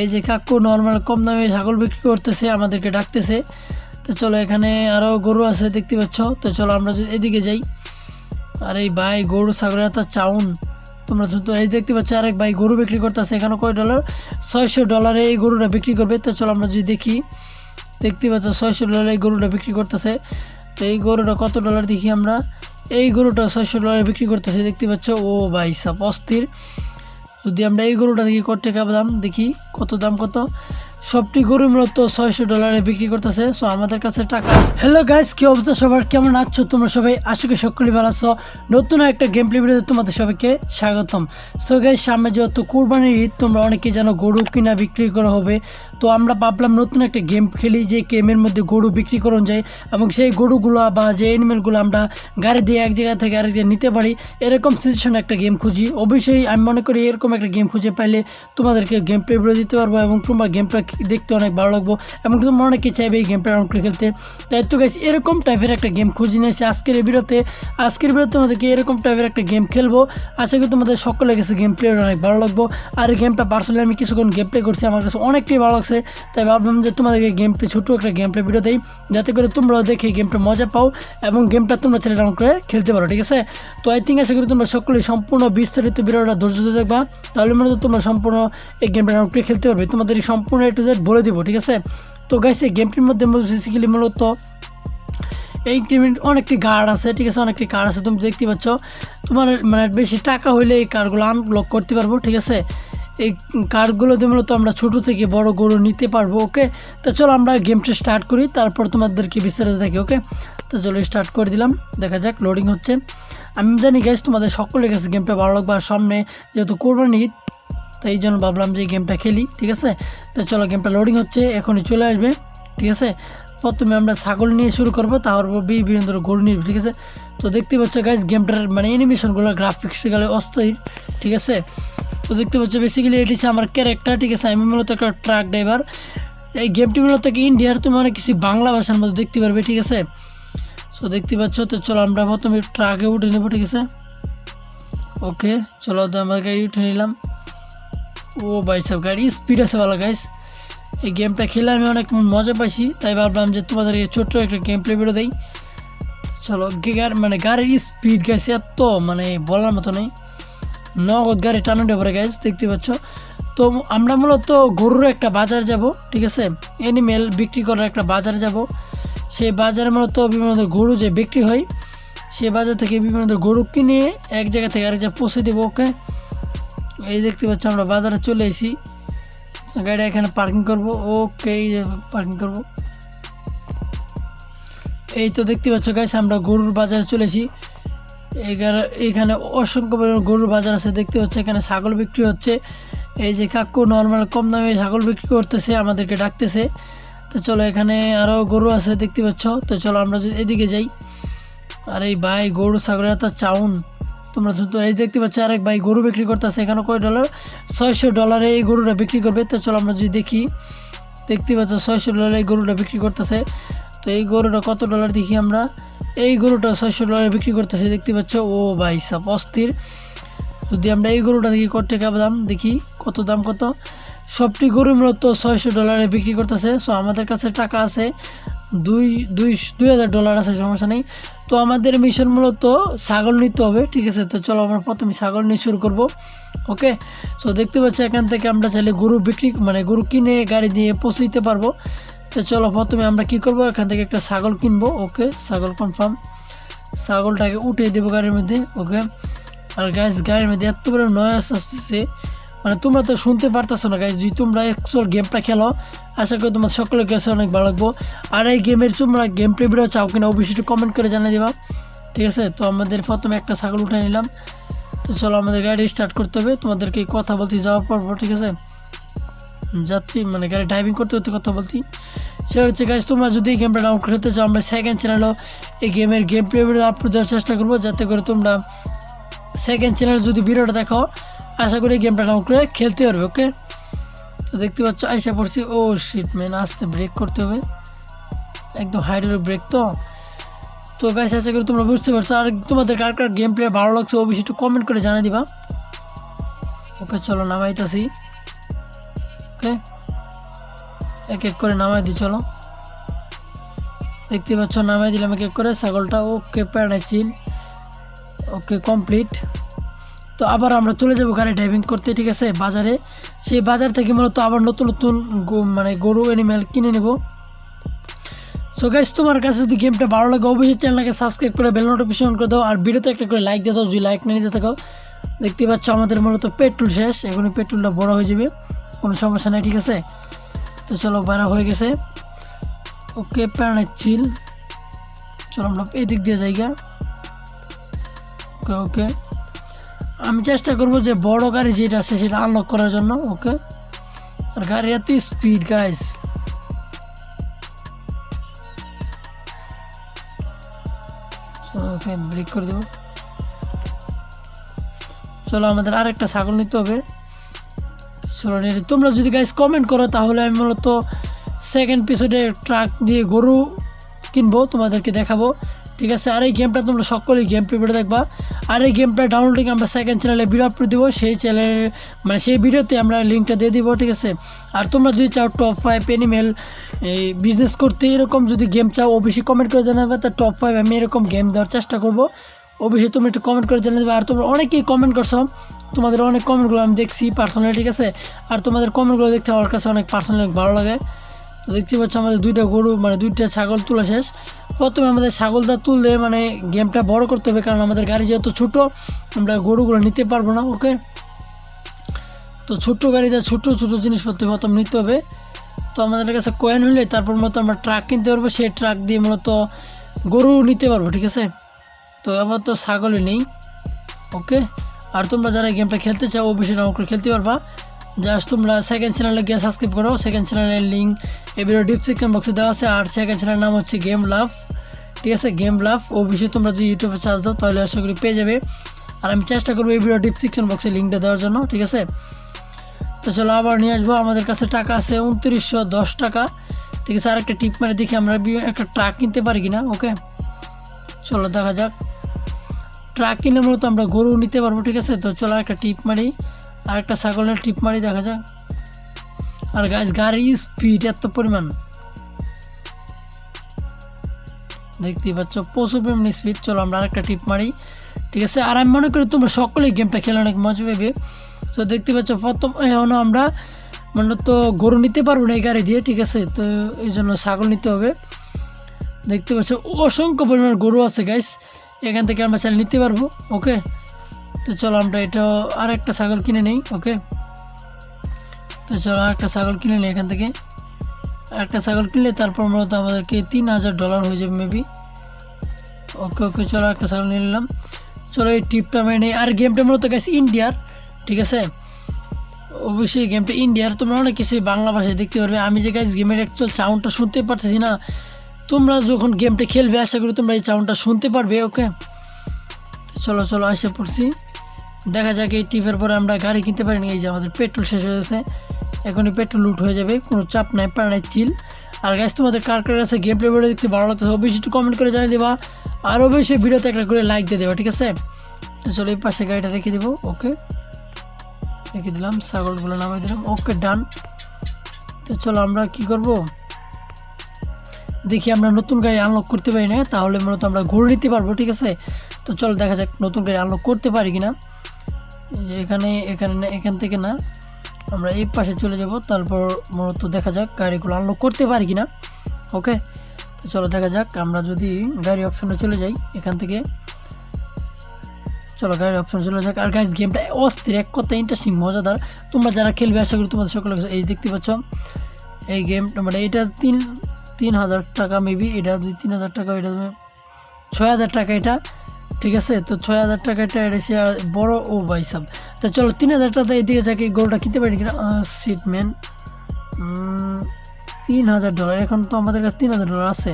এই যে কাকু নর্মাল কম দামে ছাগল বিক্রি করতেছে, আমাদেরকে ডাকতেছে। তো চলো এখানে আরও গরু আছে দেখতে পাচ্ছ। তো চলো আমরা যদি এদিকে যাই। আর এই ভাই, গরু, ছাগলের তো চাউন। তোমরা তো এই দেখতে পাচ্ছ আরেক ভাই গরু বিক্রি করতেছে। এখানে কয় ডলার ছয়শো ডলারে এই গরুটা বিক্রি করবে। তো চলো আমরা যদি দেখি। দেখতে পাচ্ছ ছয়শো ডলারে এই গরুটা বিক্রি করতেছে। তো এই গরুটা কত ডলার দেখি আমরা? এই গরুটা ছয়শো ডলারে বিক্রি করতেছে। দেখতে পাচ্ছ? ও ভাই সাপ অস্থির। যদি আমরা এই গরুটা দেখি, কত টাকা দাম, দেখি কত দাম, কত? সবটি গরু মূলত ছয়শো ডলারে বিক্রি করতেছে। সো আমাদের কাছে টাকা হ্যালো গাইস কি অবস্থা সবার? কেমন আছো তোমরা সবাই? আশা করি সকলেই ভালো আছো। নতুন একটা গেম প্লে তোমাদের সবাইকে স্বাগতম। সো গাইস সামনে যেহেতু কোরবানির ঈদ, তোমরা অনেকে জানো গরু কিনা বিক্রি করা হবে। তো আমরা ভাবলাম নতুন একটা গেম খেলি, যে গেমের মধ্যে গরু বিক্রি করুন যায় এবং সেই গরুগুলো বা যে অ্যানিমেলগুলো আমরা গাড়ি দিয়ে এক জায়গা থেকে আরেক জায়গায় নিতে পারি, এরকম সিচুয়েশন একটা গেম খুঁজি। অবশ্যই আমি মনে করি এরকম একটা গেম খুঁজে পাইলে তোমাদেরকে গেম প্লে ভিডিও দিতে পারব এবং তোমরা গেমটা দেখতে অনেক ভালো লাগবো এবং তোমরা অনেকে চাইবে এই গেমটা রাউন্ড খেলতে? তাই তো গাইস এরকম টাইপের একটা গেম খুঁজে নিয়েছি আজকের ভিডিওতে। আজকের ভিডিওতে তোমাদেরকে এরকম টাইপের একটা গেম খেলব। আশা করি তোমাদের সকলে গেছে গেম প্লে অনেক ভালো লাগবো। আর গেমটা পার্সোনালি আমি কিছুক্ষণ গেম প্লে করছি, আমার কাছে অনেকটাই ভালো লাগছে। তাই ভাবলাম যে তোমাদেরকে গেম প্লে ছোটো একটা গেম প্লে ভিডিও দেই, যাতে করে তোমরাও দেখে গেমটা মজা পাও এবং গেমটা তোমরা ছেলে ডাউন করে খেলতে পারো, ঠিক আছে? তো আই থিঙ্ক আশা করি তোমরা সকলেই সম্পূর্ণ বিস্তারিত ভিডিওটা ধৈর্য ধরে দেখবা। তাহলে মনে তোমরা সম্পূর্ণ এই গেমটা ডাউন করে খেলতে পারবে। তোমাদের সম্পূর্ণ একটু বলে দেবো, ঠিক আছে? তো গাইস এই গেমটির মধ্যে বেসিক্যালি মূলত এই গেমের অনেকটি গার্ড আছে, ঠিক আছে? অনেকটি কার্ড আছে, তুমি দেখতে পাচ্ছ। তোমার মানে বেশি টাকা হইলে এই কার্ডগুলো আনলক করতে পারব, ঠিক আছে? এই কার্ডগুলো দিয়ে মূলত আমরা ছোটো থেকে বড় গরু নিতে পারব, ওকে? তো চলো আমরা গেমটা স্টার্ট করি, তারপর তোমাদেরকে বিস্তারিত দেখি, ওকে? তো চলো স্টার্ট করে দিলাম, দেখা যাক লোডিং হচ্ছে। আমি জানি গ্যাস তোমাদের সকলের কাছে গেমটা ভালো লাগবে আর সামনে যেহেতু কোরবানি ঈদ, তাই এই জন্য ভাবলাম যে গেমটা খেলি, ঠিক আছে? তো চলো গেমটা লোডিং হচ্ছে, এখনই চলে আসবে, ঠিক আছে? প্রথমে আমরা ছাগল নিয়ে শুরু করব, তারপর বিভিন্ন ধরনের গরু নিয়ে, ঠিক আছে? তো দেখতে পাচ্ছ গাইজ গেমটার মানে অ্যানিমেশনগুলো গ্রাফিক্স গেলে অস্থির, ঠিক আছে? তো দেখতে পাচ্ছ বেসিক্যালি এটি হচ্ছে আমার ক্যারেক্টার ঠিক আছে? আমি মূলত একটা ট্রাক ড্রাইভার এই গেমটি মূলত ইন্ডিয়ার তুমি অনেক কিছু বাংলা ভাষার মধ্যে দেখতে পারবে, ঠিক আছে? তো দেখতে পাচ্ছ, তো চলো আমরা প্রথমে ট্রাকে উঠে নেব, ঠিক আছে? ওকে চলো তো আমরা গাড়ি উঠে নিলাম। ও ভাই সব গাড়ি স্পিড আছে ভালো গাইস এই গেমটা খেলে আমি অনেক মজা পাইছি, তাই ভাবলাম যে তোমাদের এই ছোট্ট একটা গেম প্লে ভিডিও দেই। চলো মানে গাড়ির স্পিড গেছে এত মানে বলার মতো নেই। নগদ গাড়ি টানো ডেবরে গাইস দেখতে পাচ্ছ। তো আমরা মূলত গরুর একটা বাজার যাব, ঠিক আছে? অ্যানিমেল বিক্রি করার একটা বাজার যাব। সেই বাজারে মূলত বিভিন্ন গরু যে বিক্রি হয়, সেই বাজার থেকে বিভিন্ন গরু কিনে এক জায়গা থেকে আরেক জায়গায় পৌঁছে দেবো, ওকে? এই দেখতে পাচ্ছ, আমরা বাজারে চলে এসেছি। গাড়ি এখানে পার্কিং করব, ওকে, এই পার্কিং করব। এই তো দেখতে পাচ্ছ গাইস আমরা গরুর বাজারে চলেছি এখানে অসংখ্য পরিমাণ গরুর বাজার আছে, দেখতে পাচ্ছ এখানে ছাগল বিক্রি হচ্ছে। এই যে কাকু নর্মাল কম দামে ছাগল বিক্রি করতেছে, আমাদেরকে ডাকতেছে। তো চলো, এখানে আরও গরু আছে, দেখতে পাচ্ছ। তো চলো, আমরা যদি এদিকে যাই। আর এই ভাই, গরু, ছাগলের তো চাউন। তোমরা তো এই দেখতে পাচ্ছ, আরেক ভাই গরু বিক্রি করতেছে। এখানে কয় ডলার ছয়শো ডলারে এই গরুটা বিক্রি করবে। তো চলো, আমরা যদি দেখি। দেখতে পাচ্ছ, ছয়শো ডলারে এই গরুটা বিক্রি করতেছে। তো এই গরুটা কত ডলার দেখি আমরা? এই গরুটা ছয়শো ডলারে বিক্রি করতেছে, দেখতে পাচ্ছ? ও ভাই সাপ অস্থির। যদি আমরা এই গরুটা দেখি, কত টাকা দাম? দেখি, কত দাম, কত? সবটি গরু মূলত ছয়শো ডলারে বিক্রি করতেছে। সো আমাদের কাছে টাকা আছে, দুই দুই দুই হাজার ডলার আছে, সমস্যা নেই। তো আমাদের মিশন মূলত ছাগল নিতে হবে, ঠিক আছে? তো চলো আমরা প্রথমে ছাগল নিয়ে শুরু করব, ওকে? সো দেখতে পাচ্ছি, এখান থেকে আমরা চাইলে গরু বিক্রি মানে গরু কিনে, গাড়ি দিয়ে পৌঁছে দিতে পারব। তো চলো প্রথমে আমরা কি করব? এখান থেকে একটা ছাগল কিনবো, ওকে, ছাগল কনফার্ম ছাগলটাকে উঠিয়ে দেবো গাড়ির মধ্যে, ওকে। আর গাছ গাড়ির মধ্যে এত বড় নয়েস আসতেছে। মানে তোমরা তো শুনতে পারতেছো না গাইজ যদি তোমরা অ্যাকচুয়াল গেমটা খেলো, আশা করি তোমার সকলের কাছে অনেক ভালো লাগবো। আর এই গেমের তোমরা গেম প্লে চাও কিনা অবশ্যই একটু কমেন্ট করে জানিয়ে দেবা। ঠিক আছে? তো আমাদের প্রথমে একটা ছাগল উঠে নিলাম। তো চলো আমাদের গাড়ি স্টার্ট করতে হবে। তোমাদেরকে কথা বলতে যাওয়ার পর, ঠিক আছে? যাত্রী মানে গাড়ি ড্রাইভিং করতে করতে কথা বলতি। সেটা হচ্ছে গাইজ তোমরা যদি এই গেমটা ডাউনলোড করতে চাও, আমরা সেকেন্ড চ্যানেলও এই গেমের গেম প্লে আপলোড দেওয়ার চেষ্টা করব, যাতে করে তোমরা সেকেন্ড চ্যানেল যদি ভিডিওটা দেখো, আশা করি গেমটা ডাউন করে খেলতে পারবে ওকে তো দেখতে পাচ্ছ, আইসা পড়ছি, ও শিট ম্যান আস্তে ব্রেক করতে হবে। একদম হাইডের ব্রেক তো। তো গাইস আশা করি তোমরা বুঝতে পারছ। আর তোমাদের কার কার গেম প্লে ভালো লাগছে, অবশ্যই একটু কমেন্ট করে জানিয়ে দিবা। ওকে চলো, নামাইতেছি। ওকে? এক এক করে নামাই দিই চলো। দেখতে পাচ্ছ, নামাই দিলাম এক এক করে। ছাগলটা ওকে প্যারানাই চিল, ওকে কমপ্লিট তো আবার আমরা চলে যাব গাড়ি ড্রাইভিং করতে, ঠিক আছে? বাজারে। সেই বাজার থেকে মূলত আবার নতুন নতুন মানে গরু অ্যানিম্যাল কিনে নেব। সো গাইস তোমার কাছে যদি গেমটা ভালো লাগে, অবশ্যই চ্যানেলটাকে সাবস্ক্রাইব করে বেল নোটিফিকেশন করে দাও। আর ভিডিওতে একটা করে লাইক দিয়ে দাও, যদি লাইক না নিতে থাকো। দেখতে পাচ্ছ, আমাদের মূলত পেট্রোল শেষ। এখনই পেট্রোলটা বড় হয়ে যাবে। কোনো সমস্যা নাই, ঠিক আছে? তো চলো বাড়া হয়ে গেছে। ওকে প্যারানের চিল। চলো আমরা এদিক দিয়ে জায়গা ওকে ওকে। আমি চেষ্টা করব যে বড় গাড়ি যেটা আছে সেটা আনলক করার জন্য, ওকে? আর গাড়ির এত স্পিড গাইস ব্রেক করে দেবো। চলো, আমাদের আরেকটা ছাগল নিতে হবে। নিই। তোমরা যদি গাইস কমেন্ট করো, তাহলে আমি মূলত সেকেন্ড পিসোডে ট্রাক দিয়ে গরু কিনবো, তোমাদেরকে দেখাবো। ঠিক আছে? আর এই গেমটা তোমরা সকলেই গেম প্রিপেয়ার দেখবা। আর এই গেমটা ডাউনলোডিং আমরা সেকেন্ড চ্যানেলে ভিডিও আপলোড দেবো। সেই চ্যানেলে মানে সেই ভিডিওতে আমরা লিঙ্কটা দিয়ে দিব, ঠিক আছে? আর তোমরা যদি চাও টপ ফাইভ এনিমেল এই বিজনেস করতে এরকম যদি গেম চাও, অবশ্যই কমেন্ট করে জানাবে। তা টপ ফাইভ আমি এরকম গেম দেওয়ার চেষ্টা করব। অবশ্যই তুমি একটু কমেন্ট করে জানিয়ে দেবে। আর তোমরা অনেকেই কমেন্ট করছ। তোমাদের অনেক কমেন্টগুলো আমি দেখছি পার্সোনালি ঠিক আছে? আর তোমাদের কমেন্টগুলো দেখতে আমার কাছে অনেক পার্সোনালি ভালো লাগে। তো দেখতে পাচ্ছ আমাদের দুইটা গরু মানে দুইটা ছাগল তোলা শেষ। প্রথমে আমাদের ছাগলটা তুললে মানে গেমটা বড় করতে হবে, কারণ আমাদের গাড়ি যেহেতু ছোটো, আমরা গরুগুলো নিতে পারব না, ওকে? তো ছোট্ট গাড়িতে ছোটো ছোটো জিনিসপত্র প্রথম নিতে হবে। তো আমাদের কাছে কয়েন হলে তারপর মতো আমরা ট্রাক কিনতে পারব। সেই ট্রাক দিয়ে মূলত গরু নিতে পারব, ঠিক আছে? তো আমার তো ছাগলই নেই ওকে আর তোমরা যারা গেমটা খেলতে চাও, অবশ্যই ডাউনলোড করে খেলতে পারবা। জাস্ট তোমরা সেকেন্ড চ্যানেলে গিয়ে সাবস্ক্রাইব করো। সেকেন্ড চ্যানেলের লিঙ্ক এই ভিডিও ডিসক্রিপশন বক্সে দেওয়া আছে। আর সেকেন্ড চ্যানেলের নাম হচ্ছে গেম লাভ ঠিক আছে? গেম লাভ অবশ্যই তোমরা যদি ইউটিউবে চার্জ দাও, তাহলে আশা করি পেয়ে যাবে। আর আমি চেষ্টা করব এই ভিডিও ডিসক্রিপশন বক্সে লিঙ্কটা দেওয়ার জন্য, ঠিক আছে? তো চলো আবার নিয়ে আসব। আমাদের কাছে টাকা আছে উনত্রিশশো দশ টাকা। ঠিক আছে? আর একটা টিপ মারে দেখি আমরা একটা ট্রাক কিনতে পারি কিনা ওকে চলো দেখা যাক। ট্রাক কিনলে মূলত আমরা গরু নিতে পারব, ঠিক আছে? তো চলো একটা টিপ মারি। আর একটা ছাগলের টিপ মারি, দেখা যাক। আর গাছ গাড়ি স্পিড এত পরিমাণ। দেখতেই পাচ্ছ, প্রচুর পরিমাণে স্পিড চলো আমরা আরেকটা টিপ মারি। ঠিক আছে? আর আমি মনে করি তোমরা সকলেই গেমটা খেলে অনেক মজা পাবে। তো দেখতে পাচ্ছ, প্রথম এখনও আমরা মানে তো গরু নিতে পারব না এই গাড়ি দিয়ে, ঠিক আছে? তো এই জন্য ছাগল নিতে হবে। দেখতে পাচ্ছ, অসংখ্য পরিমাণ গরু আছে গাইস এখান থেকে আমরা চাল নিতে পারব, ওকে? তো চলো আমরা এটা আর একটা ছাগল কিনে নেই, ওকে? তো চলো আর একটা ছাগল কিনে নিই এখান থেকে। একটা ছাগল কিনলে তারপর মূলত আমাদেরকে তিন হাজার ডলার হয়ে যাবে মেবি ওকে ওকে, চলো একটা ছাগল নিয়ে নিলাম। চলো এই টিপটা আমি নেই। আর গেমটা মূলত গেছে ইন্ডিয়ার, ঠিক আছে? অবশ্যই গেমটা ইন্ডিয়ার। তোমরা অনেক কিছুই বাংলা ভাষায় দেখতে পারবে। আমি যে গাছ গেমের অ্যাকচুয়াল সাউন্ডটা শুনতে পারতেছি না তোমরা যখন গেমটা খেলবে, আশা করি তোমরা এই সাউন্ডটা শুনতে পারবে ওকে চলো চলো, আসে পড়ছি। দেখা যাক এই টিপের পরে আমরা গাড়ি কিনতে পারিনি, এই যে আমাদের পেট্রোল শেষ হয়ে গেছে। এখনই পেট্রোল লুট হয়ে যাবে, কোনো চাপ নাই প্যারা নাই চিল আর গাছ তোমাদের কার কার কাছে গেম প্লে ভিডিও দেখতে ভালো লাগতেছে, অবশ্যই একটু কমেন্ট করে জানিয়ে দেবা। আর অবশ্যই ভিডিওতে একটা করে লাইক দিয়ে দেবা, ঠিক আছে? তো চলো, এই পাশে গাড়িটা রেখে দেবো ওকে রেখে দিলাম, ছাগলগুলো নামাই দিলাম ওকে ডান তো চলো, আমরা কি করব? দেখি আমরা নতুন গাড়ি আনলক করতে পারি না, তাহলে মূলত আমরা ঘুরে নিতে পারব, ঠিক আছে? তো চলো দেখা যাক নতুন গাড়ি আনলক করতে পারি কিনা। এখানে এখানে না এখান থেকে না, আমরা এই পাশে চলে যাব, তারপর মূলত দেখা যাক গাড়িগুলো আনলক করতে পারি কিনা। ওকে তো চলো দেখা যাক, আমরা যদি গাড়ি অপশনে চলে যাই এখান থেকে। চলো গাড়ির অপশন চলে যাক। আর গাইজ গেমটা অস্থির, এক কথা ইন্টারেস্টিং মজাদার। তোমরা যারা খেলবে, আশা করি তোমাদের সকলে এই দেখতে পাচ্ছ, এই গেমটা মানে এটা তিন তিন হাজার টাকা মেবি এটা যদি তিন হাজার টাকা, এটা ছয় হাজার টাকা এটা, ঠিক আছে? তো ছয় হাজার টাকা এটা এটা সে আর বড় ও ভাই সাব। তো চলো তিন হাজার টাকা এদিকে যাকে গোলটা কিনতে পারি কিনা? সিটম্যান তিন হাজার ডলার এখন তো আমাদের কাছে তিন হাজার ডলার আছে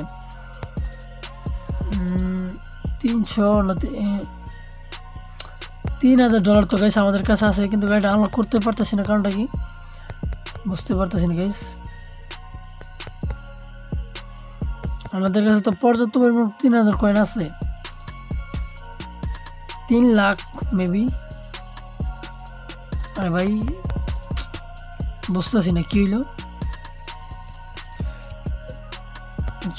তিনশো না তিন হাজার ডলার তো গাইস আমাদের কাছে আছে, কিন্তু গাড়িটা আনলক করতে পারতেছি না, কারণটা কি? বুঝতে পারতেছি না গাইস আমাদের কাছে তো পর্যাপ্ত পরিমাণ তিন হাজার কয়েন আছে। তিন লাখ মেবি আরে ভাই, বুঝতেছি না, কি হইল?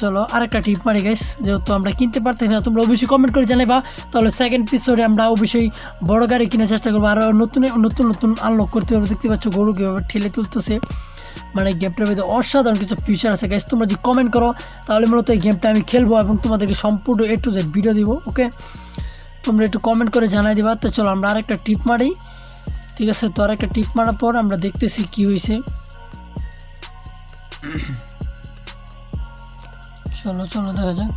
চলো, আরেকটা টিপ মারি গাইস যেহেতু আমরা কিনতে পারতেছি না, তোমরা অবশ্যই কমেন্ট করে জানাবা তাহলে সেকেন্ড এপিসোডে আমরা অবশ্যই বড় গাড়ি কেনার চেষ্টা করব। আর নতুন নতুন নতুন আনলক করতে পারব দেখতে পাচ্ছ গরু কীভাবে ঠেলে তুলতেছে। মানে গেমটার মধ্যে অসাধারণ কিছু ফিচার আছে গাইস তোমরা যদি কমেন্ট করো, তাহলে মূলত এই গেমটা আমি খেলব এবং তোমাদেরকে সম্পূর্ণ এ টু জেড ভিডিও দিব ওকে তোমরা একটু কমেন্ট করে জানাই দিবা। তো চলো, আমরা আরেকটা টিপ মারি। ঠিক আছে? তো আরেকটা টিপ মারার পর আমরা দেখতেছি কি হয়েছে চলো চলো, দেখা যাক।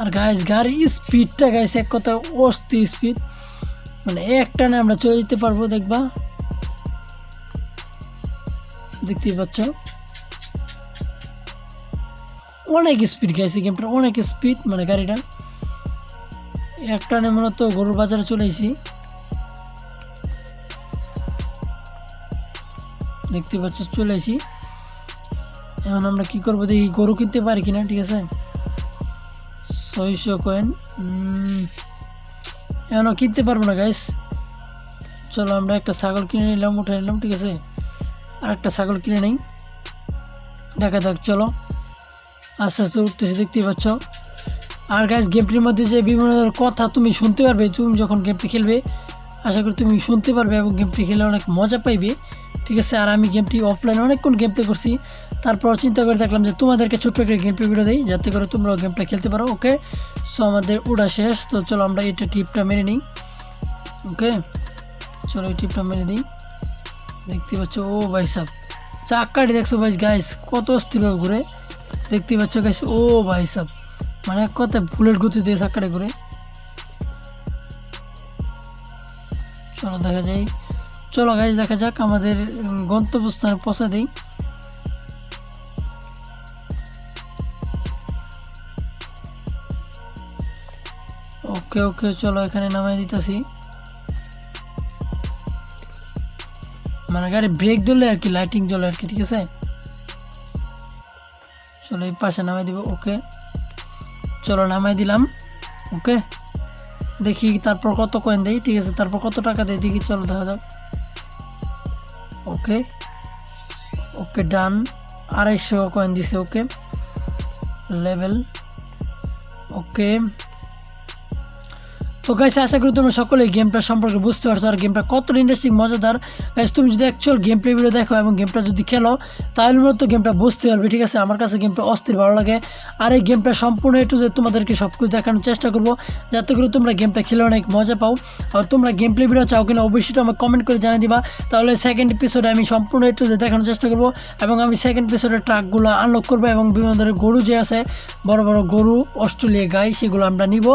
আর গাইস গাড়ির স্পিডটা গাইস এক কথা অস্থি স্পিড মানে এক টানে আমরা চলে যেতে পারব, দেখবা। দেখতেই পাচ্ছ। অনেক স্পিড গাইছে গেমটা অনেক স্পিড মানে গাড়িটা। এক টানে মূলত গরুর বাজারে চলে এসেছি দেখতে পাচ্ছ, চলে এসেছি এখন আমরা কি করব দেখি, গরু কিনতে পারি কিনা, ঠিক আছে? ছয়শো কয়েন এখনও কিনতে পারব না গাইস চলো আমরা একটা ছাগল কিনে নিলাম উঠে নিলাম, ঠিক আছে? আর একটা ছাগল কিনে নেই। দেখা যাক, চলো। আস্তে আস্তে উঠতেছে, দেখতেই পাচ্ছ। আর গাইস গেমটির মধ্যে যে বিভিন্ন ধরনের কথা তুমি শুনতে পারবে, তুমি যখন গেমটি খেলবে, আশা করি তুমি শুনতে পারবে এবং গেমটি খেলে অনেক মজা পাইবে। ঠিক আছে, আর আমি গেমটি অফলাইনে অনেকক্ষণ গেম প্লে করছি। তারপর চিন্তা করে দেখলাম যে তোমাদেরকে ছোট্ট একটা গেম প্লে ভিডিও দিই, যাতে করে তোমরা গেমটা খেলতে পারো ওকে সো আমাদের উড়া শেষ। তো চলো আমরা এটা টিপটা মেনে নিই ওকে চলো এই টিপটা মেনে দিই দেখতে পাচ্ছ, ও ভাই সাহ চাক্কাটি দেখছ ভাই গাইস কত স্থির ঘুরে। দেখতে পাচ্ছ গাইস ও ভাই সাহ মানে এক কথা বুলেট গতি দিয়ে চাক্কাটা ঘুরে। চলো দেখা যায় চলো গাইস দেখা যাক আমাদের গন্তব্যস্থানে পৌঁছে দিই। ওকে ওকে চলো এখানে নামাই দিতেছি। মানে গাড়ি ব্রেক ধরলে আর কি লাইটিং জ্বলে আর কি, ঠিক আছে? চলো এই পাশে নামাই দিব ওকে চলো নামাই দিলাম ওকে দেখি তারপর কত কয়েন দেয় ঠিক আছে? তারপর কত টাকা দেয় দেখি, চলো দেখা যাক। ওকে ওকে ডান আড়াইশো কয়েন দিছে ওকে লেভেল ওকে তো গাইস আশা করি তোমরা সকলে গেমটা সম্পর্কে বুঝতে পারছ। আর গেমটা কত ইন্টারেস্টিং মজাদার। গাইস তুমি যদি অ্যাকচুয়াল গেম প্লে ভিডিও দেখো এবং গেমটা যদি খেলো, তাহলে মূলত গেমটা বুঝতে পারবে, ঠিক আছে? আমার কাছে গেমটা অস্থির ভালো লাগে। আর এই গেমটা সম্পূর্ণ একটু যে তোমাদেরকে সব কিছু দেখানোর চেষ্টা করব, যাতে করে তোমরা গেমটা খেলে অনেক মজা পাও। আর তোমরা গেম প্লে ভিডিও চাও কিনা অবশ্যই আমাকে কমেন্ট করে জানিয়ে দিবা। তাহলে সেকেন্ড এপিসোডে আমি সম্পূর্ণ একটু যে দেখানোর চেষ্টা করব এবং আমি সেকেন্ড এপিসোডের ট্রাকগুলো আনলক করব এবং বিভিন্ন ধরনের গরু যে আছে, বড় বড় গরু, অস্ট্রেলিয়া গাই সেগুলো আমরা নিব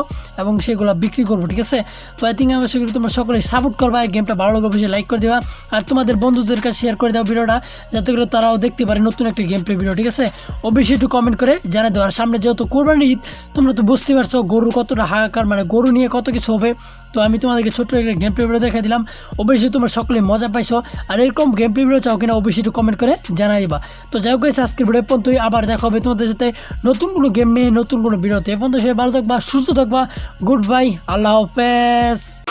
এবং সেগুলো বিক্রি করব। ঠিক আছে? তো আই থিঙ্ক আমি আশা করি তোমরা সকলে সাপোর্ট করবা গেমটা ভালো লাগবে অবশ্যই লাইক করে দেবা। আর তোমাদের বন্ধুদের কাছে শেয়ার করে দাও ভিডিওটা, যাতে করে তারাও দেখতে পারে নতুন একটা গেম প্লে ভিডিও ঠিক আছে? অবশ্যই একটু কমেন্ট করে জানিয়ে দেওয়া আর সামনে যেহেতু কোরবানি ঈদ, তোমরা তো বুঝতে পারছ গরুর কতটা হাহাকার মানে গরু নিয়ে কত কিছু হবে। তো আমি তোমাদেরকে ছোট্ট একটা গেম প্লে ভিডিও দেখা দিলাম। অবশ্যই তোমরা সকলে মজা পাইছো। আর এরকম গেম প্লে ভিডিও চাও কিনা অবশ্যই একটু কমেন্ট করে জানাই দিবা। তো যাই হোক আজকের ভিডিও পর্যন্তই। আবার দেখা হবে তোমাদের সাথে নতুন কোনো গেম নিয়ে, নতুন কোনো ভিডিওতে এ পর্যন্ত সবাই ভালো থাকবা, সুস্থ থাকবা। Good bye Allah Talvez.